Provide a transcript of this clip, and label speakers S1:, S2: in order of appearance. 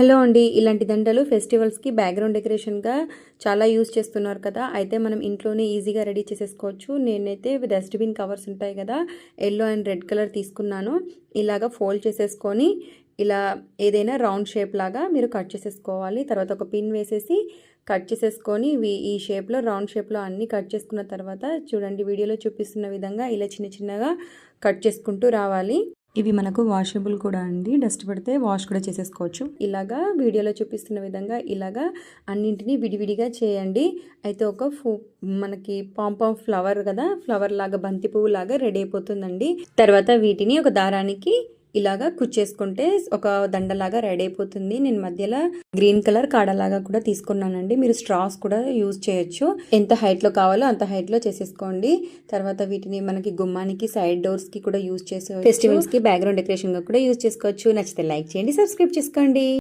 S1: Hello అండి. ఇలాంటి దండలు ఫెస్టివల్స్కి బ్యాక్గ్రౌండ్ డెకరేషన్గా చాలా యూజ్ చేస్తున్నారు కదా. అయితే మనం ఇంట్లోనే ఈజీగా రెడీ చేసేసుకోవచ్చు. నేనైతే డస్ట్బిన్ కవర్స్ ఉంటాయి కదా ఎల్లో అండ్ రెడ్ కలర్ తీసుకున్నాను. ఇలాగా ఫోల్డ్ చేసేసుకొని ఇలా ఏదైనా రౌండ్ షేప్ లాగా మీరు కట్ చేసేసుకోవాలి. తర్వాత ఒక పిన్ వేసేసి కట్ చేసేసుకొని ఈ షేప్లో రౌండ్ షేప్లో అన్నీ కట్ చేసుకున్న తర్వాత చూడండి వీడియోలో చూపిస్తున్న విధంగా ఇలా చిన్న చిన్నగా కట్ చేసుకుంటూ రావాలి. ఇవి మనకు వాషబుల్ కూడా అండి. డస్ట్ పడితే వాష్ కూడా చేసేసుకోవచ్చు. ఇలాగా వీడియోలో చూపిస్తున్న విధంగా ఇలాగా అన్నింటినీ విడివిడిగా చేయండి. అయితే ఒక ఫూ మనకి పాంపాం ఫ్లవర్ కదా ఫ్లవర్ లాగా బంతి పువ్వు లాగా రెడీ అయిపోతుందండి. తర్వాత వీటిని ఒక దారానికి ఇలాగా కుచ్చేసుకుంటే ఒక దండలాగా రెడీ అయిపోతుంది. నేను మధ్యలో గ్రీన్ కలర్ కాడలాగా కూడా తీసుకున్నానండి. మీరు స్ట్రాస్ కూడా యూజ్ చేయొచ్చు. ఎంత హైట్లో కావాలో అంత హైట్లో చేసేసుకోండి. తర్వాత వీటిని మనకి గుమ్మానికి సైడ్ డోర్స్కి కూడా యూజ్ చేసే ఫెస్టివల్స్కి బ్యాక్గ్రౌండ్ డెకరేషన్గా కూడా యూజ్ చేసుకోవచ్చు. నచ్చితే లైక్ చేయండి సబ్స్క్రైబ్ చేసుకోండి.